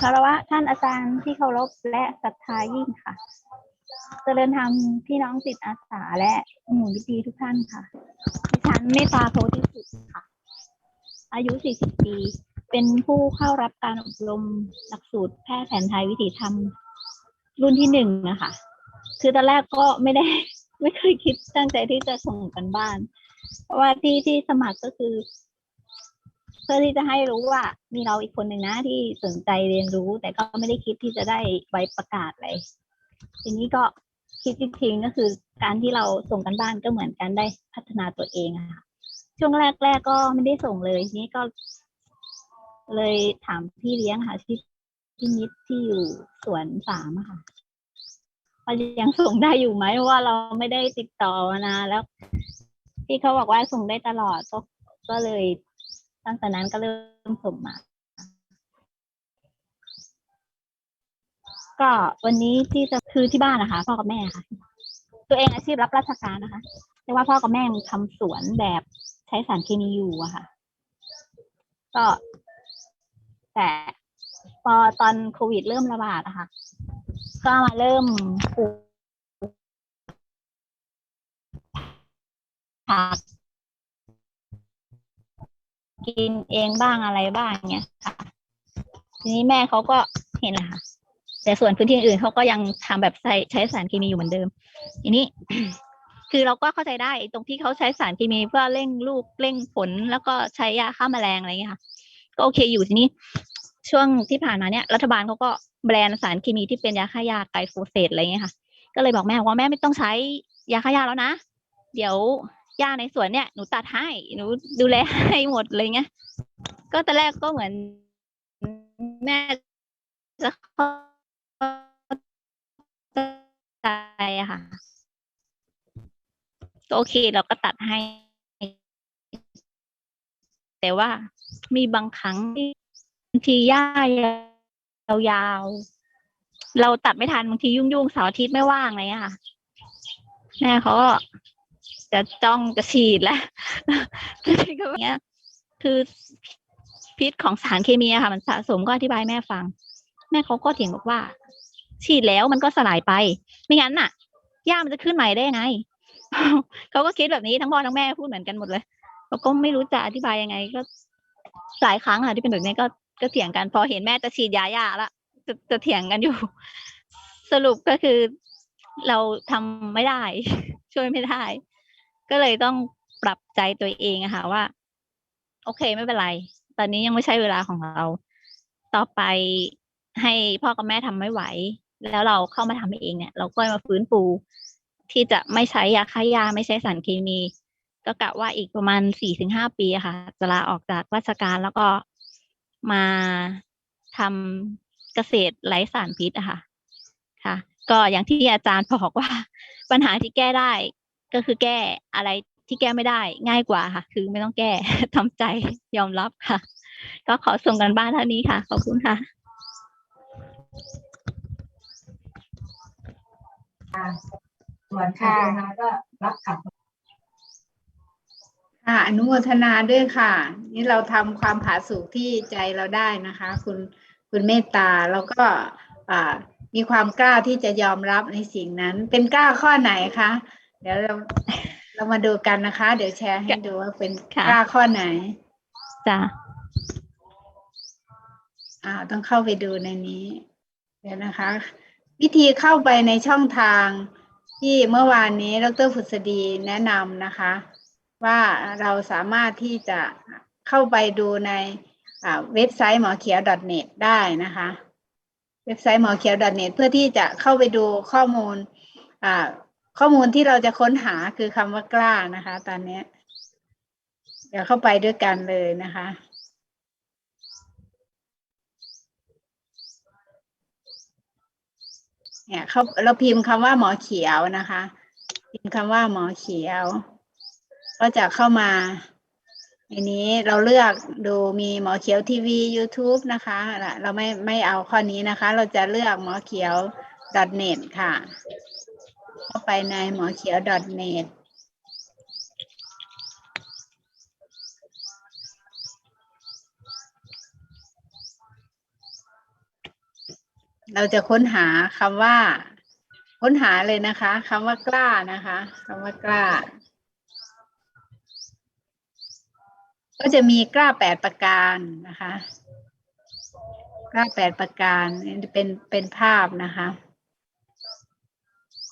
คารวะท่านอาจารย์ที่เคารพและศรัทธายิ่งค่ะ เจริญธรรมพี่น้องจิตอาสาและหมู่วิธีทุกท่านค่ะดิฉันเมตตาโพธิสุขค่ะ อายุ 40 ปี เป็นผู้เข้ารับการอบรมหลักสูตรแพทย์แผนไทยวิถีธรรม รุ่นที่หนึ่งนะคะ คือตอนแรกก็ไม่ได้ไม่เคยคิดตั้งใจที่จะส่งกันบ้าน เพราะว่าที่ที่สมัครก็คือ พื่อที่จะให้รู้ว่ามีเราอีกคนหนึ่งนะที่สนใจเรียนรู้ แต่ก็ไม่ได้คิดที่จะได้ใบประกาศอะไรทีนี้ก็คิดจริงๆก็คือการที่เราส่งกันบ้านก็เหมือนกันได้พัฒนาตัวเองอะค่ะช่วงแรกๆก็ไม่ได้ส่งเลยทีนี้ก็ เลยถามพี่เลี้ยงค่ะที่ที่นิดที่อยู่สวนสามค่ะว่ายังส่งได้อยู่ไหมเพราะว่าเราไม่ได้ติดต่อมานานแล้ว พี่เขาบอกว่าส่งได้ตลอดก็ก็เลย ตั้งแต่นั้นก็เริ่มส่งมา ก็วันนี้ที่จะคือที่บ้านนะคะ พ่อกับแม่ค่ะ ตัวเองอาชีพรับราชการนะคะแต่ว่าพ่อกับแม่ทำสวนแบบใช้สารเคมีอยู่อะค่ะ ก็ แต่พอตอนโควิดเริ่มระบาดอะค่ะ ก็มาเริ่มปลูกผัก กินเองบ้างอะไรบ้างเงี้ยค่ะ ทีนี้แม่เขาก็เห็นแหละค่ะ แต่ส่วนพื้นที่อื่นเขาก็ยังทำแบบใช้ใช้สารเคมีอยู่เหมือนเดิม ทีนี้ คือเราก็เข้าใจได้ตรงที่เขาใช้สารเคมีเพื่อเร่งลูกเร่งผล แล้วก็ใช้ยาฆ่าแมลงอะไรอย่างเงี้ยค่ะ ก็โอเคอยู่ทีนี้ ช่วงที่ผ่านมาเนี่ยรัฐบาลเขาก็แบรนด์สารเคมีที่เป็นยาฆ่าหญ้าไกลโฟเสตอะไรเงี้ยค่ะ ก็เลยบอกแม่ว่าแม่ไม่ต้องใช้ยาฆ่าหญ้าแล้วนะ เดี๋ยว หญ้าในสวนเนี่ยหนูตัดให้หนูดูแลให้หมดเลยเงี้ยก็ตอนแรกก็เหมือนแม่จะเข้าใจอะค่ะก็โอเคเราก็ตัดให้ แต่ว่ามีบางครั้งที่บางทีหญ้ายาวๆเราตัดไม่ทันบางทียุ่งๆเสาร์อาทิตย์ไม่ว่างเลยค่ะแม่เขาก็ จะจ้องจะฉีดแล้วทีก็แบบเนี้ย คือพิษของสารเคมีค่ะ มันสะสมก็อธิบายแม่ฟัง แม่เขาก็เถียงบอกว่า ฉีดแล้วมันก็สลายไป ไม่งั้นน่ะหญ้ามันจะขึ้นใหม่ได้ยังไงเขาก็คิดแบบนี้ทั้งพ่อทั้งแม่พูดเหมือนกันหมดเลยเราก็ไม่รู้จะอธิบายยังไง ก็หลายครั้งค่ะที่เป็นแบบนี้ก็ก็เถียงกัน พอเห็นแม่จะฉีดยาหญ้าละจะจะเถียงกันอยู่ สรุปก็คือเราทำไม่ได้ ช่วยไม่ได้ ก็เลยต้องปรับใจตัวเองอะค่ะว่า โอเคไม่เป็นไร ตอนนี้ยังไม่ใช่เวลาของเรา ต่อไปให้พ่อกับแม่ทำไม่ไหว แล้วเราเข้ามาทำเองเนี่ย เราก็มาฟื้นฟูที่จะไม่ใช้ยาฆ่าหญ้าไม่ใช้สารเคมี ก็กะว่าอีกประมาณสี่ถึงห้าปีค่ะ จะลาออกจากราชการแล้วก็มาทำเกษตรไร้สารพิษอะค่ะ ค่ะ ก็อย่างที่อาจารย์บอกว่า ปัญหาที่แก้ได้ ก็คือแก้อะไรที่แก้ไม่ได้ง่ายกว่าค่ะ คือไม่ต้องแก้ทำใจยอมรับค่ะ ก็ขอส่งกันบ้านเท่านี้ค่ะ ขอบคุณค่ะส่วนค่ะก็รับขับค่ะอนุโมทนาด้วยค่ะ นี่เราทำความผาสุกที่ใจเราได้นะคะ คุณคุณเมตตาแล้วก็อ่ามีความกล้าที่จะยอมรับในสิ่งนั้น เป็นกล้าข้อไหนคะ เดี๋ยวเราเรามาดูกันนะคะ เดี๋ยวแชร์ให้ดูว่าเป็นค่ะกล้าข้อไหนจ้ะอ่าต้องเข้าไปดูในนี้ เดี๋ยวนะคะ วิธีเข้าไปในช่องทางที่เมื่อวานนี้ดรผุษดีแนะนำนะคะ ว่าเราสามารถที่จะเข้าไปดูในอ่าเว็บไซต์หมอเขียว .net ได้นะคะ เว็บไซต์หมอเขียว .net เพื่อที่จะเข้าไปดูข้อมูลอ่า ข้อมูลที่เราจะค้นหาคือคำว่ากล้านะคะ ตอนนี้ เดี๋ยวเข้าไปด้วยกันเลยนะคะเนี่ยเขาเราพิมพ์คำว่าหมอเขียวนะคะ พิมพ์คำว่าหมอเขียว ก็จะเข้ามาในนี้เราเลือกดูมีหมอเขียวทีวี YouTube นะคะ เราไม่ไม่เอาข้อนี้นะคะ เราจะเลือกหมอเขียว .net ค่ะ เข้าไปในหมอเขียว .net เราจะค้นหาคำว่า ค้นหาเลยนะคะคำว่ากล้านะคะคำว่ากล้า ก็จะมีกล้าแปดประการนะคะ กล้าแปดประการเป็นเป็นภาพนะคะ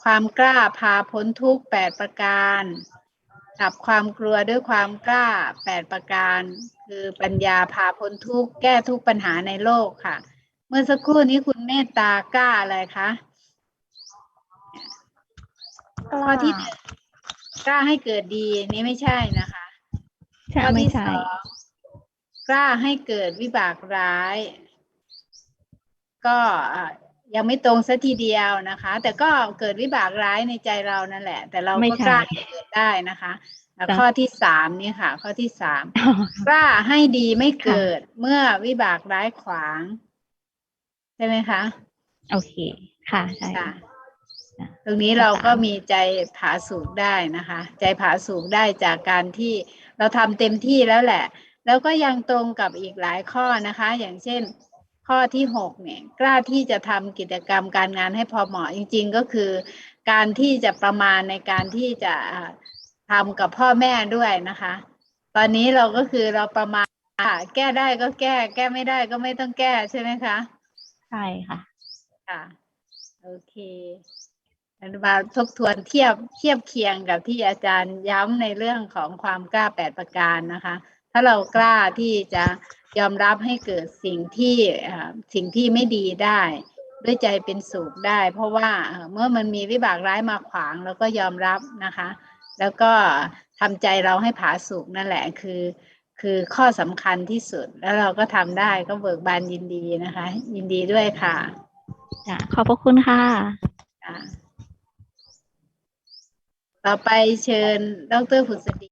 ความกล้าพาพ้นทุกข์แปดประการดับความกลัวด้วยความกล้าแปดประการ คือปัญญาพาพ้นทุกข์แก้ทุกปัญหาในโลกค่ะ เมื่อสักครู่นี้คุณเมตตากล้าอะไรคะข้อที่หนึ่งกล้าให้เกิดดีนี่ไม่ใช่นะคะใช่ข้อไม่ที่สใช่องกล้าให้เกิดวิบากร้าย ก็อะ ยังไม่ตรงสัทีเดียวนะคะ แต่ก็เกิดวิบากร้ายในใจเรานั่นแหละ แต่เราไม่ก็ใช่กล้าให้เกิดได้นะคะแล้วจ้ะข้อที่สามนี่ค่ะ ข้อที่สามกล้าให้ดีไม่เกิดเมื่อวิบากร้ายขวาง ใช่ไหมคะ โอเค ค่ะใช่ค่ะค่ะตรงนี้เราก็มีใจผาสูกได้นะคะ ใจผาสูกได้จากการที่เราทำเต็มที่แล้วแหละ แล้วก็ยังตรงกับอีกหลายข้อนะคะ อย่างเช่น ข้อที่หกเนี่ยกล้าที่จะทำกิจกรรมการงานให้พอเหมาะจริง ๆ ก็คือ การที่จะประมาณในการที่จะอ่าทำกับพ่อแม่ด้วยนะคะ ตอนนี้เราก็คือเราประมาณค่ะแก้ได้ก็แก้ แก้ไม่ได้ก็ไม่ต้องแก้ใช่ไหมคะใช่ค่ะค่ะโอเคอนุบาลทบทวนเทียบเทียบเคียงกับที่อาจารย์ย้ำในเรื่องของความกล้าแปดประการนะคะ ถ้าเรากล้าที่จะยอมรับให้เกิดสิ่งที่เอ่อสิ่งที่ไม่ดีได้ ด้วยใจเป็นสุขได้ เพราะว่าเอ่อเมื่อมันมีวิบากร้ายมาขวางเราก็ยอมรับนะคะ แล้วก็ทำใจเราให้ผาสุกนั่นแหละคือคือข้อสำคัญที่สุดแล้วเราก็ทำได้ก็เบิกบานยินดีนะคะ ยินดีด้วยค่ะจ้ะขอบพระคุณค่ะค่ะ ต่อไปเชิญดรผุษดี